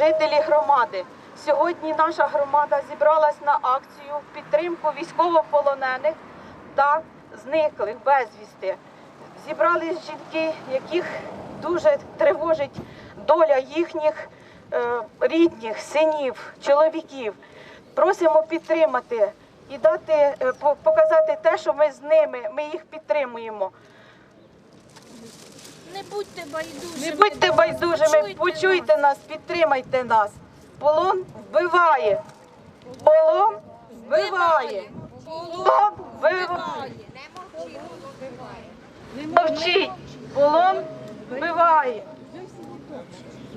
жителі громади. Сьогодні наша громада зібралась на акцію в підтримку військовополонених та зниклих безвісти. Зібрались жінки, яких дуже тривожить доля їхніх е, рідних, синів, чоловіків. Просимо підтримати і дати е, показати те, що ми з ними, ми їх підтримуємо. Не будьте байдужими. Не будьте байдужими, почуйте нас, підтримайте нас. Полон вбиває. Полон вбиває. Полон вбиває. Не мовчіть. Полон вбиває.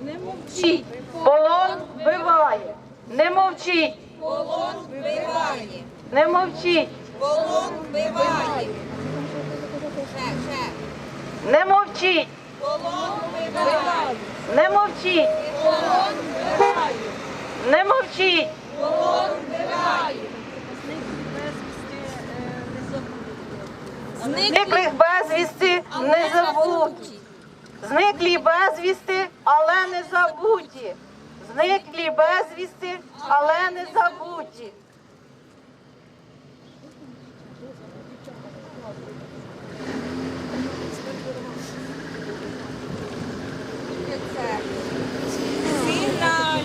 Не мовчіть. Полон вбиває. Не мовчіть. Полон вбиває, Не мовчіть. полон вбиває. Не мовчіть. Не мовчіть. Не мовчіть. Зниклих безвісти не забуті. Зниклі безвісти, але не забуті. Зниклі безвісти, але не забуті. Сильно.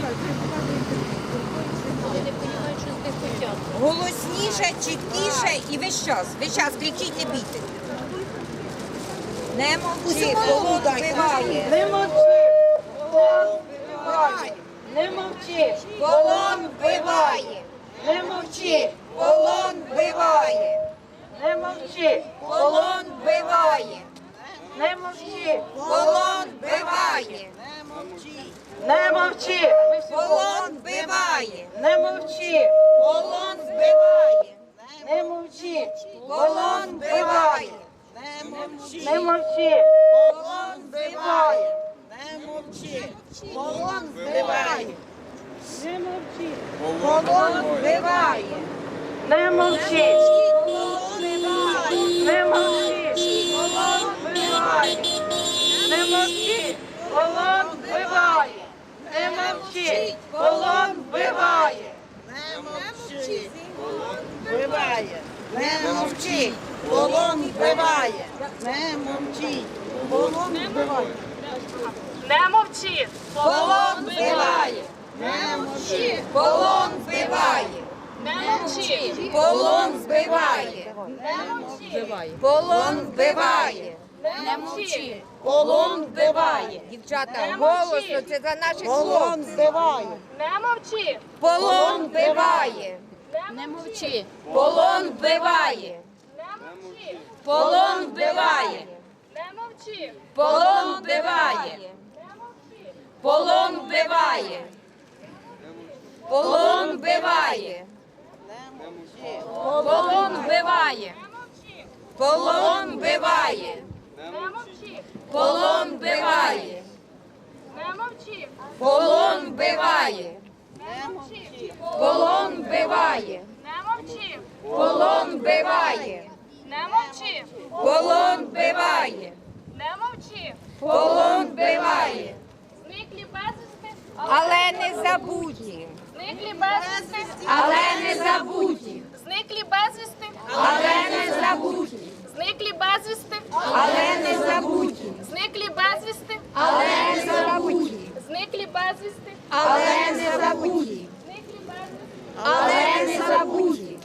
Голосніше, чіткіше і весь час. Весь час кричіть, не бійте. Не мовчи, полон вбиває. Не мовчи. Полон вбиває. Не мовчи. Полон вбиває. Не мовчи. Полон вбиває. Не мовчи. Полон вбиває. Не мовчи. Полон вбиває. Не мовчи. Полон вбиває. Не мовчи. Полон вбиває. Не мовчи. Полон вбиває. Не мовчи. Полон вбиває. Полон вбиває. Не мовчи. Полон вбиває. Не мовчи. Полон вбиває. Не мовчи. Полон вбиває. Не мовчи. Полон вбиває. Не мовчи. Полон вбиває. Вбиває. Не мовчи. Полон вбиває. Не мовчи. Полон вбиває. Не мовчи. Полон вбиває. Не мовчи. Полон вбиває. Не мовчи. Полон вбиває. Не мовчи. Полон вбиває. Не мовчи. Полон вбиває. Дівчата, голосно, це за наші наших Полон вбиває. Не мовчи. Полон вбиває. Не мовчи. Полон вбиває. Не мовчи. Полон вбиває. Не мовчи. Полон вбиває. Не мовчи. Полон вбиває. Полон вбиває. Полон вбиває. Полон вбиває. Полон вбиває. Не мовчи. Полон вбиває. Не мовчи. Полон вбиває. Не мовчи. Полон вбиває. Не мовчи. Полон вбиває. Не мовчи. Полон вбиває. Зниклі безвісти. Але не забуті. Зниклі безвісти. Але не забуті. Зниклі безвісти. Але не забуті. Зниклі безвісти. Але не забуті. Зниклі безвісти. Але не забуті. Зниклі безвісти. Але не забуті. Але не забуті.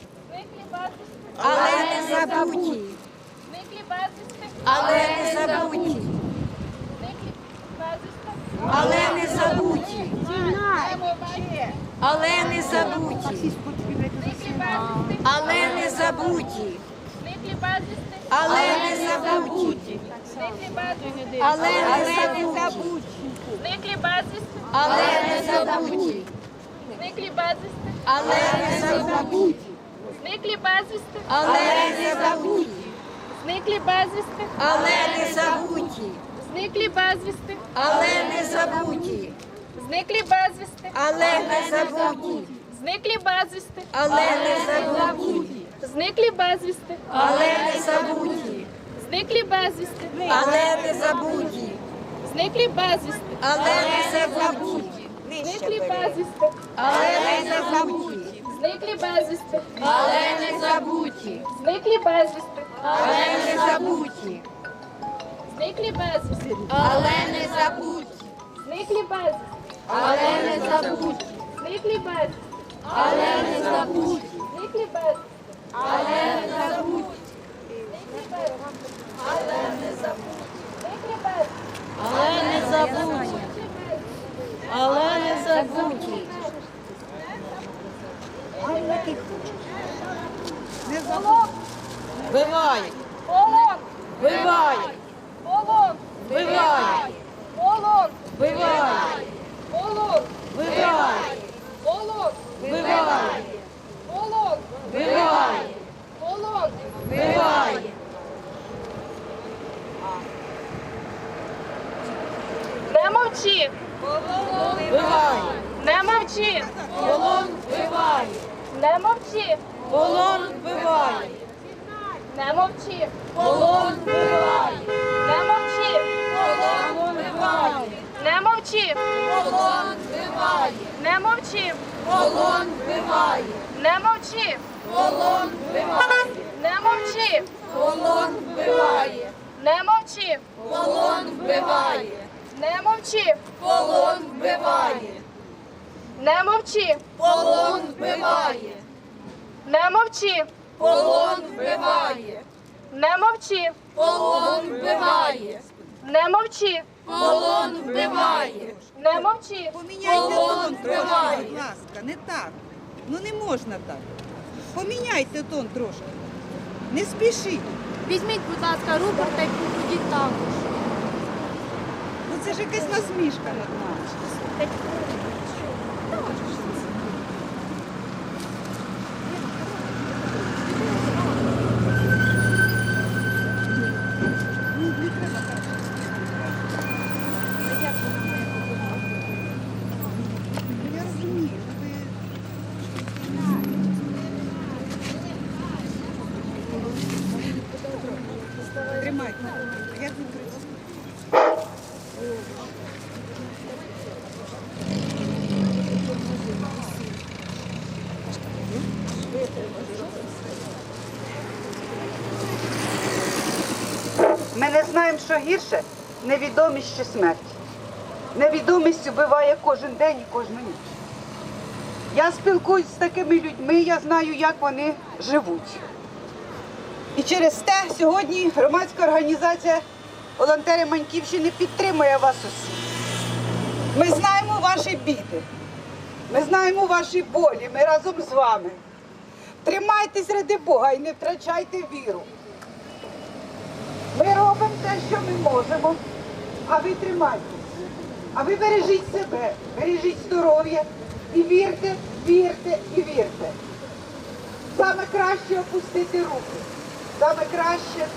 Але не забуті. Але не забуті. Але не забуті. Але не забуті. Але не забуті. Але не забуті. Але не забуті. Але не забуті. Але не забуті. Зниклі безвісти. Але не забуті. Зниклі безвісти. Але не забуті. Зниклі безвісти. Але не забуті. Зниклі безвісти. Але не забуті. Зниклі безвісти. Але не забуті. Зниклі безвісти. Але не забуті. Зниклі безвісти. Але не забуті. Зниклі безвісти. Але не забуті. Зниклі безвісти, Але не забуті, зниклі безвісти, але не забуті, зниклі безвісти, але не забуті, зниклі безвісти, але не забуті, зниклі безвісти, але не забуті, зниклі безвісти, але не забуті, зниклі безвісти, але не забуті, зниклі безвісти, але не забуті, зниклі безвісти, але не забуті, але не забуті. Не забудь. Вбивай. Полон. Вивай. Полон. Вивай. Полон. Вивай. Полон. Вбивай. Полон. Вивай. Полон. Вивай. Полон. Вбивай. Мовчи, Биває, не мовчи, полон биває, не мовчи, полон биває, не мовчи, полон биває, не мовчи, полон биває, не мовчи, полон биває, не мовчи, полон биває, не мовчи, полон биває, не мовчи, полон биває, не мовчи, полон биває, не мовчи, полон биває, не мовчи, полон биває, не мовчи, полон биває, не мовчи, полон биває, не мовчи, полон биває, не мовчи, Поміняйте тон трошки, будь ласка, не так. Ну не можна так. Поміняйте тон трошки. Не спішіть. Візьміть, будь ласка, рупор та й покладіть також. Це ж якась насмішка над нами. Ну, Я розумію, ну ви тримайте. А як ви працюєте? Ми не знаємо, що гірше невідомість чи смерть. Невідомість вбиває кожен день і кожну ніч. Я спілкуюсь з такими людьми, я знаю, як вони живуть. І через те сьогодні громадська організація Волонтери Маньківщини підтримує вас усіх. Ми знаємо ваші біди, ми знаємо ваші болі, ми разом з вами. Тримайтесь ради Бога і не втрачайте віру. Ми робимо те, що ми можемо, а ви тримайтеся. А ви бережіть себе, бережіть здоров'я і вірте, вірте і вірте. Саме краще опустити руки. Саме краще,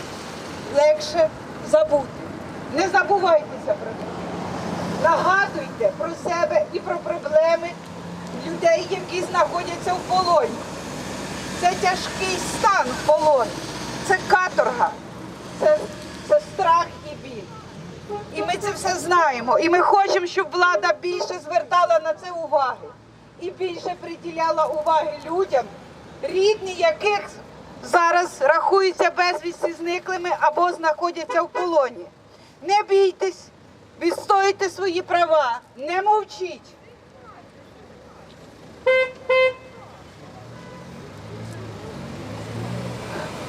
легше забути. Не забувайтеся про них. Нагадуйте про себе і про проблеми людей, які знаходяться в полоні. Це тяжкий стан полоні, це каторга, це, це страх і біль. І ми це все знаємо. І ми хочемо, щоб влада більше звертала на це уваги і більше приділяла уваги людям, рідні яких зараз рахуються безвісті зниклими або знаходяться в полоні. Не бійтесь, відстоюйте свої права, не мовчіть.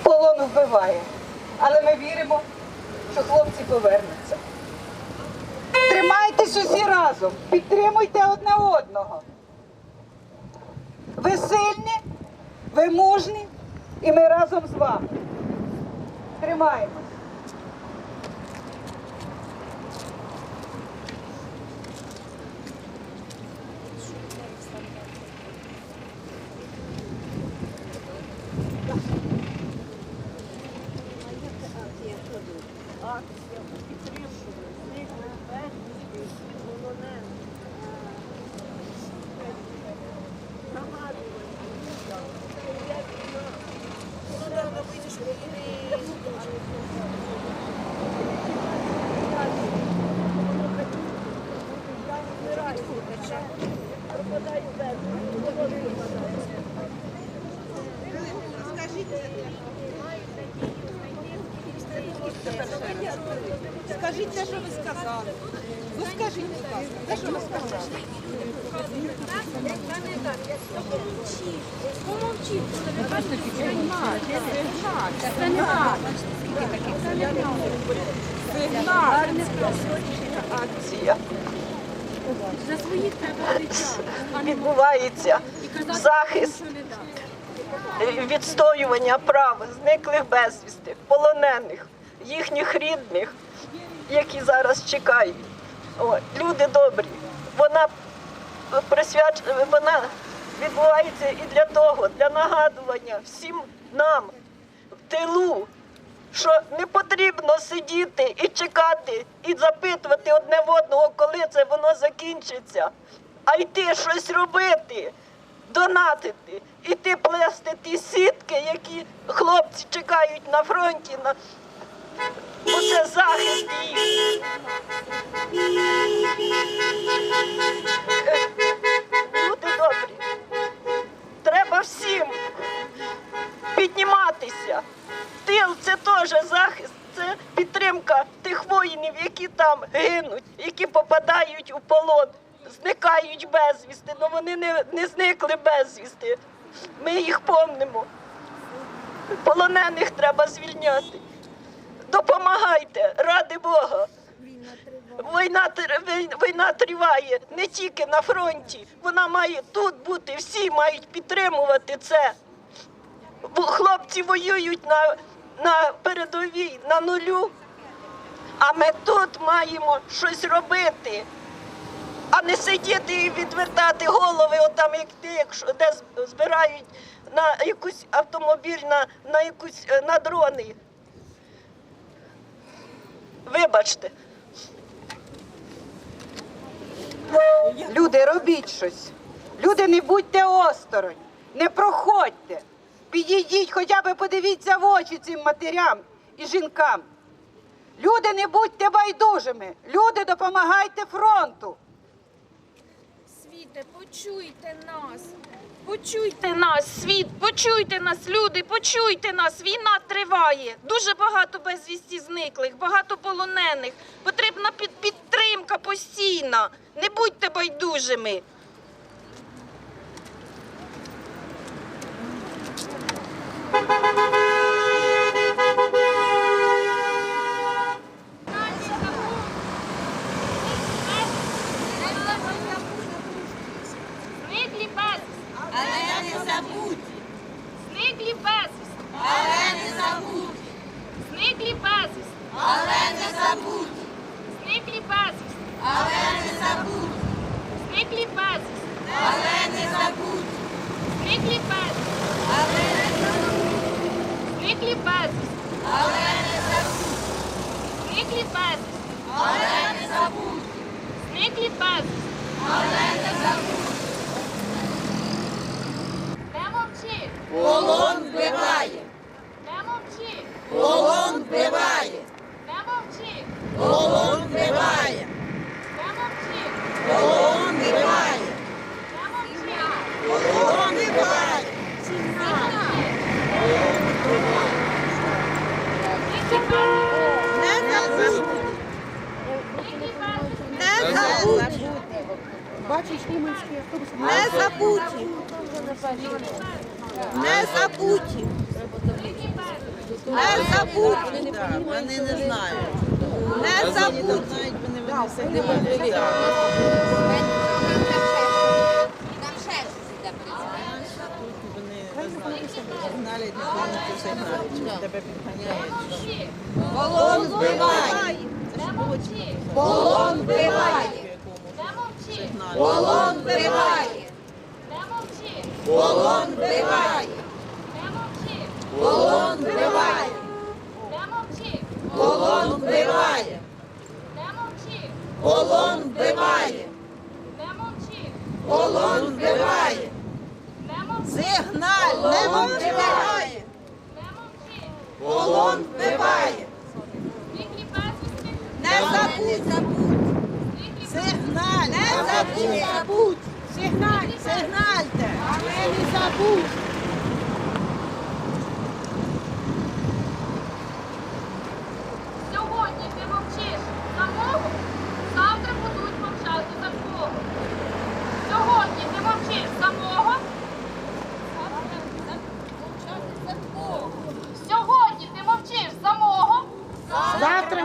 Полон вбиває, але ми віримо, що хлопці повернуться. Тримайтесь усі разом, підтримуйте одне одного. Ви сильні, ви мужні, і ми разом з вами. Тримаємось. Акція відбувається захист відстоювання прав зниклих безвісти, полонених, їхніх рідних, які зараз чекають. О, люди добрі. Вона присвяч... вона відбувається і для того, для нагадування всім нам в тилу, що не потрібно сидіти і чекати, і запитувати одне в одного, коли це воно закінчиться, а йти щось робити, донатити, іти плести ті сітки, які хлопці чекають на фронті. На... Бо це захист їх. Безвісти. Ми їх помнимо. Полонених треба звільняти. Допомагайте, ради Бога. Війна, війна триває не тільки на фронті. Вона має тут бути. Всі мають підтримувати це. Хлопці воюють на, на передовій, на нулю. А ми тут маємо щось робити, а не сидіти і відвертати голови, отам як ти, якщо де збирають на якусь автомобіль, на, на якусь е, на дрони. Вибачте. Люди, робіть щось. Люди, не будьте осторонь, не проходьте. Підійдіть, хоча б подивіться в очі цим матерям і жінкам. Люди, не будьте байдужими. Люди, допомагайте фронту. Світе, почуйте нас. Почуйте нас, світ, почуйте нас, люди, почуйте нас. Війна триває. Дуже багато безвісті зниклих, багато полонених. Потрібна під- підтримка постійна. Не будьте байдужими. Вони не знають. Не забудь. Навіть вони не Там ще сюди Знали, тебе підганяють. Полон вбивай! Полон вбивай! Полон вбивай! Полон вбивай! Полон вбивай! Полон вбиває, Не мовчи. полон вбиває, Не мовчи. полон вбиває, Не мовчи. Сигналь. Не мовчи. Не мовчи. полон вбиває, Зниклі безвісти. Не забудь. Сигналь. Не забудь. Сигналь. Сигнальте. Не забудь.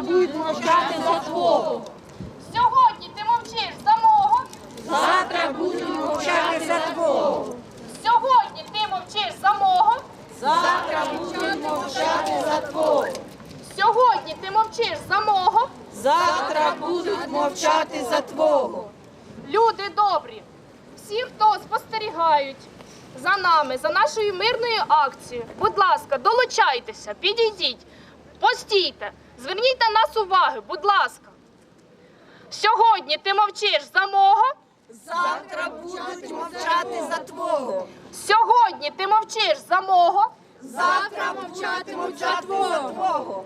будуть мовчати за твого. Сьогодні ти мовчиш за мого. Завтра будуть мовчати за твого. Сьогодні ти мовчиш за мого. Завтра будуть мовчати за твого. Сьогодні ти мовчиш за мого. Завтра будуть мовчати за твого. Люди добрі, всі, хто спостерігають за нами, за нашою мирною акцією, будь ласка, долучайтеся, підійдіть, постійте зверніть на нас увагу, будь ласка. Сьогодні ти мовчиш за мого. Завтра будуть мовчати за твого. Сьогодні ти мовчиш за мого. Завтра мовчатимуть за твого.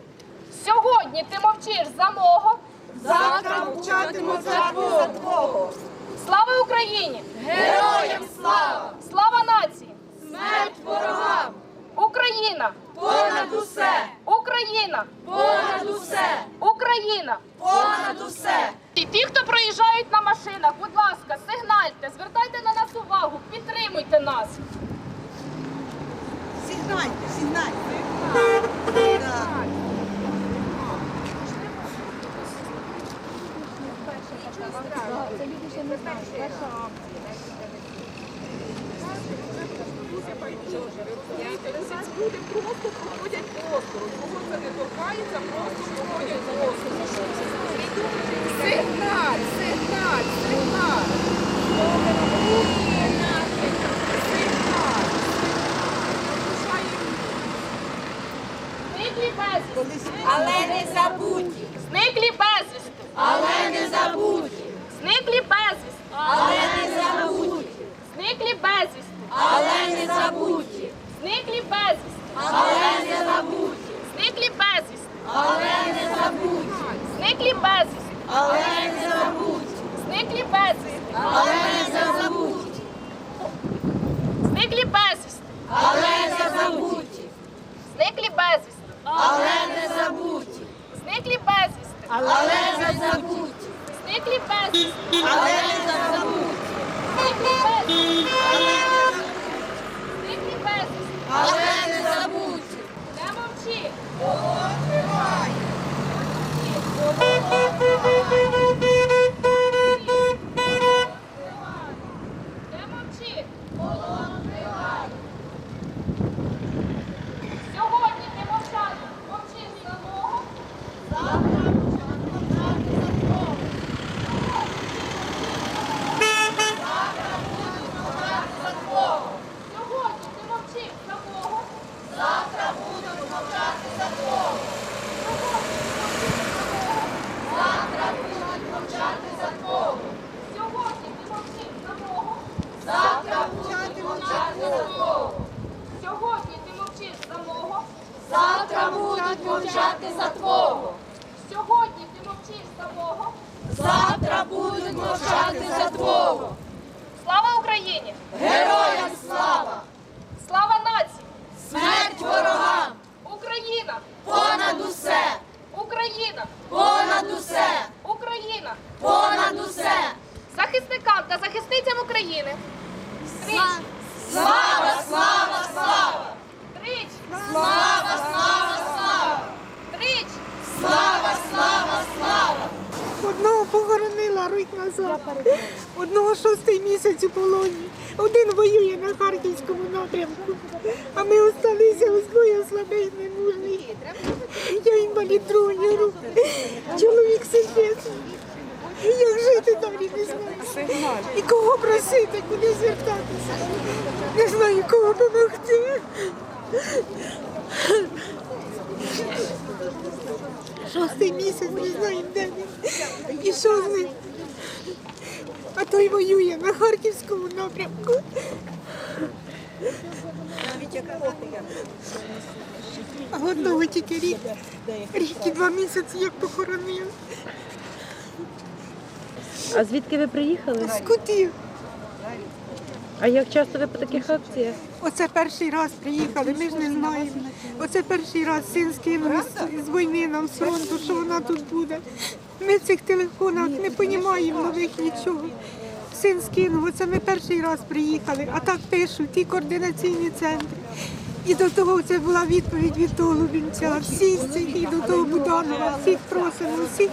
Сьогодні ти мовчиш за мого. Завтра мовчатимуть за твого. Слава Україні! Героям слава! Слава нації! Смерть ворогам! Україна! Понад усе! Україна! Понад усе! Україна! Понад усе! І ті, хто проїжджають на машинах, будь ласка, сигнальте, звертайте на нас увагу, підтримуйте нас. Люди просто проходять остров, кого просто проходять остров. Сигналь, сигналь, сигналь. Зниклі безвісти, але не забуті. Зниклі безвісти, але не забуті. Зниклі безвісти, але не забуті. Зниклі безвісти. Але не забудь! зниклі безвісти, Але не забудь! зниклі безвісти, Але не забудь! зниклі безвісти, Але не забудь! зниклі безвісти, Але не забудь! зниклі безвісти, Але не забудь! зниклі безвісти, Але не забудь! зниклі безвісти, Але не забудь! зниклі безвісти, Але не безвісти, зниклі безвісти але не забудьте. Не мовчи! Голод! Рік назад, одного шостий місяць у полоні. Один воює на Харківському напрямку, а ми осталися двоє слабих, немужних. Я інвалід другої групи, чоловік сидить. Як жити далі не знаю. І кого просити, куди звертатися. Не знаю, кого допомогти. Шостий місяць не знаємо, де він. І що з ним? А той воює на Харківському напрямку. А одного тільки рік. Рік і два місяці як похоронили. А звідки ви приїхали? З кутів. А як часто ви по таких акціях? Оце перший раз приїхали, ми ж не знаємо. Оце перший раз син скинув з війни нам з фронту, що вона тут буде. Ми в цих телефонах не розуміємо нових нічого. Син скинув, оце ми перший раз приїхали, а так пишуть ті координаційні центри. І до того це була відповідь від того Лубінця. Всі з цих, і до того Буданова, всіх просимо, всіх,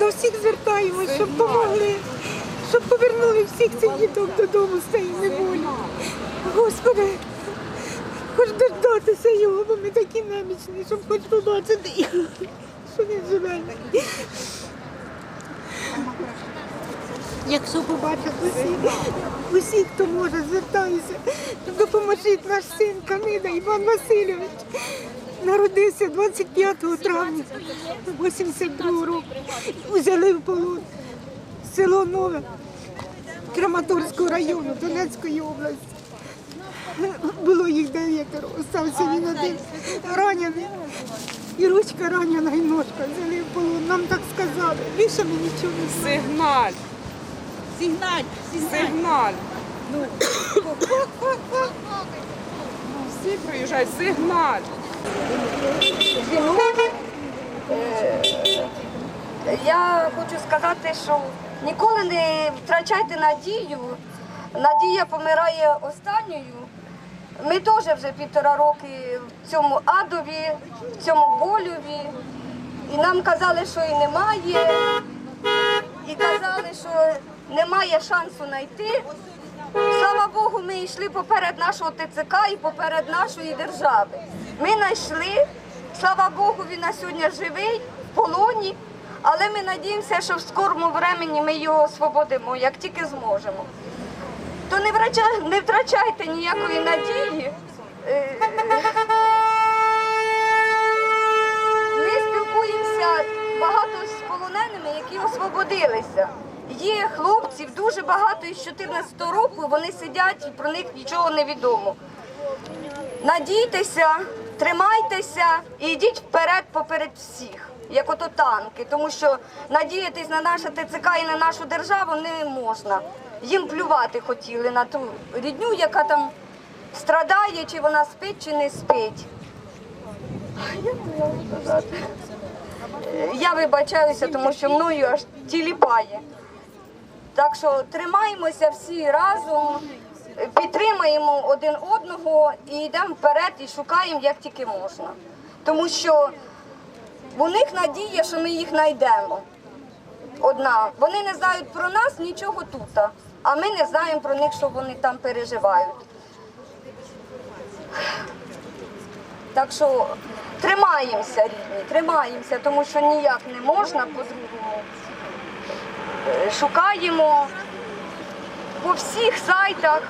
до всіх звертаємось, щоб допомогли, щоб повернули всіх цих діток додому з цієї. Господи, хоч дождатися його, бо ми такі немічні, щоб хоч побачити що він живе. Якщо побачать усі, усі, хто може, звертаюся, допоможіть наш син Каміда Іван Васильович. Народився 25 травня 82 року. Взяли в полон село Нове Краматорського району Донецької області. Було їх дев'ятеро, остався він один ранений. І ручка ранена, і ножка взяли в полон. Нам так сказали. Більше ми нічого не знаємо. Сигналь, Сигналь, сигналь. сигналь. Ну, всі приїжджають, сигналь. Я хочу сказати, що ніколи не втрачайте надію. Надія помирає останньою. Ми теж вже півтора роки в цьому адові, в цьому болюві. І нам казали, що і немає. І казали, що немає шансу знайти. Слава Богу, ми йшли поперед нашого ТЦК і поперед нашої держави. Ми знайшли, слава Богу, він на сьогодні живий, в полоні, але ми надіємося, що в скорому времені ми його освободимо, як тільки зможемо. То не, врача- не втрачайте ніякої надії. Е, Ми спілкуємося багато з полоненими, які освободилися. Є хлопців дуже багато із 14 року, вони сидять і про них нічого не відомо. Надійтеся, тримайтеся і йдіть вперед поперед всіх, як ото танки, тому що надіятись на наше ТЦК і на нашу державу не можна. Їм плювати хотіли на ту рідню, яка там страдає, чи вона спить, чи не спить. Я можу сказати? Я вибачаюся, тому що мною аж тіліпає. Так що тримаємося всі разом, підтримаємо один одного і йдемо вперед і шукаємо як тільки можна. Тому що у них надія, що ми їх знайдемо. Одна. Вони не знають про нас нічого тут, а ми не знаємо про них, що вони там переживають. Так що тримаємося, рідні, тримаємося, тому що ніяк не можна по-другому. Е, Шукаємо по всіх сайтах,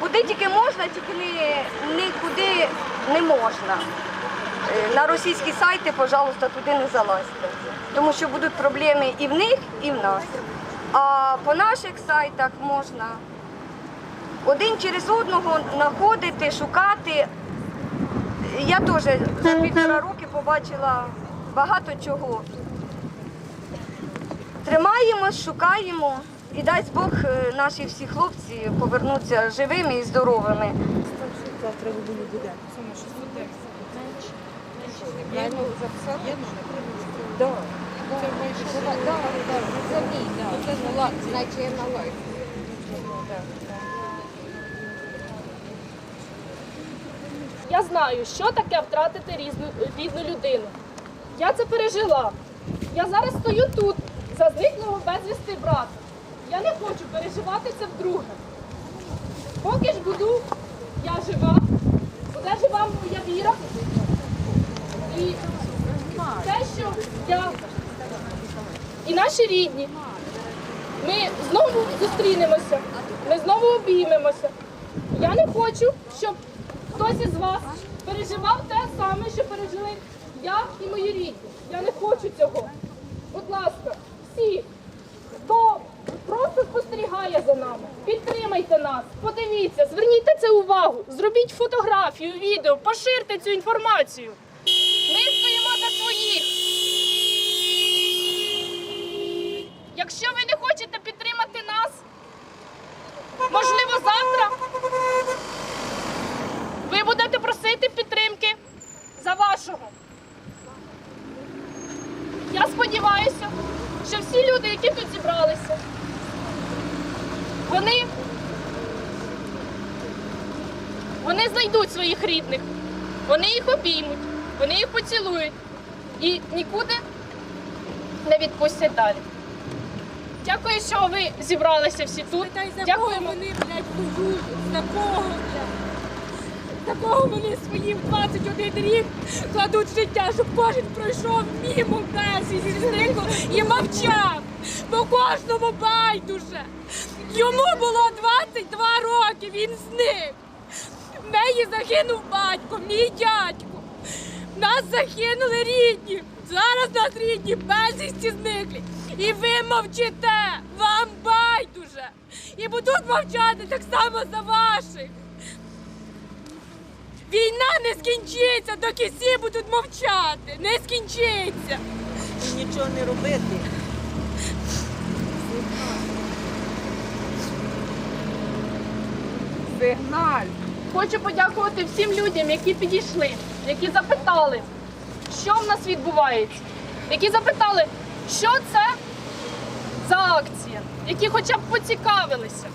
куди тільки можна, тільки нікуди не можна. Е, На російські сайти, пожалуйста, туди не залазьте, тому що будуть проблеми і в них, і в нас. А по наших сайтах можна один через одного знаходити, шукати. Я теж за півтора роки побачила багато чого. Тримаємось, шукаємо і дасть Бог е, наші всі хлопці повернуться живими і здоровими. Завтра ви були буде. Саме 610. Я йому записати? Так. Я. Я знаю, що таке втратити різну, рідну людину. Я це пережила. Я зараз стою тут, за зниклого безвісти брата. Я не хочу переживати це вдруге. Поки ж буду я жива, буде жива моя віра. І те, що я і наші рідні, ми знову зустрінемося, ми знову обіймемося. Я не хочу, щоб хтось із вас переживав те саме, що пережили я і мої рідні. Я не хочу цього. Будь ласка, всі, хто просто спостерігає за нами, підтримайте нас, подивіться, зверніть це увагу, зробіть фотографію, відео, поширте цю інформацію. Ми стоїмо за своїх. Якщо ви не хочете підтримати нас, можливо, завтра ви будете просити підтримки за вашого. Я сподіваюся, що всі люди, які тут зібралися, вони, вони знайдуть своїх рідних, вони їх обіймуть, вони їх поцілують і нікуди не відпустять далі. Дякую, що ви зібралися всі тут. Дякуємо. Вони, блядь, воюють. За кого, блядь? такого вони своїм 21 рік кладуть життя, щоб кожен пройшов мімо безвісті зникло і мовчав. Бо кожному байдуже. Йому було 22 роки, він зник. В неї загинув батько, мій дядько. Нас загинули рідні. Зараз нас рідні безвісті зниклі. І ви мовчите, вам байдуже. І будуть мовчати так само за ваших. Війна не скінчиться, доки всі будуть мовчати. Не скінчиться. І нічого не робити. Сигналь. Хочу подякувати всім людям, які підійшли, які запитали, що в нас відбувається, які запитали, що це за акція, які хоча б поцікавилися.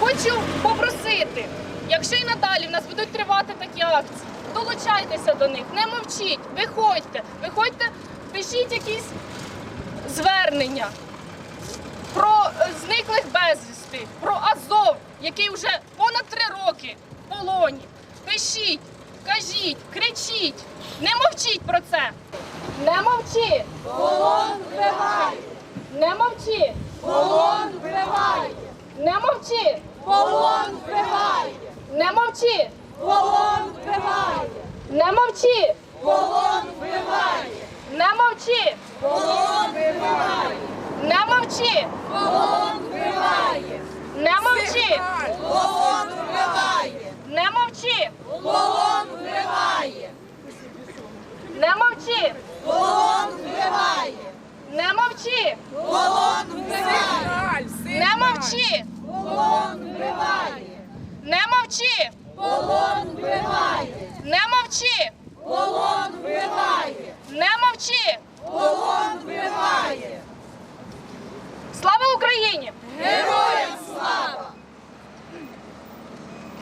Хочу попросити, якщо і надалі в нас будуть тривати такі акції, долучайтеся до них, не мовчіть, виходьте, виходьте, пишіть якісь звернення про е, зниклих безвісти, про Азов, який вже понад три роки в полоні. Пишіть, кажіть, кричіть, не мовчіть про це. Не мовчи. Полон вбиває. Не мовчи. Полон вбиває. Не мовчи. Полон вбиває. Не мовчи. Полон вбиває. Не мовчи. Полон вбиває. Не мовчи. Полон вбиває. Не мовчи! Полон вбиває! Не мовчи! Полон вбиває! Не мовчи! Полон вбиває! Не мовчи! Полон вбиває! Не мовчи! Полон вбиває! Не мовчи! Полон вбиває! Не мовчи! Полон вбиває! Не мовчи! Полон вбиває! Не мовчи! Полон вбиває! Слава Україні! Героям слава!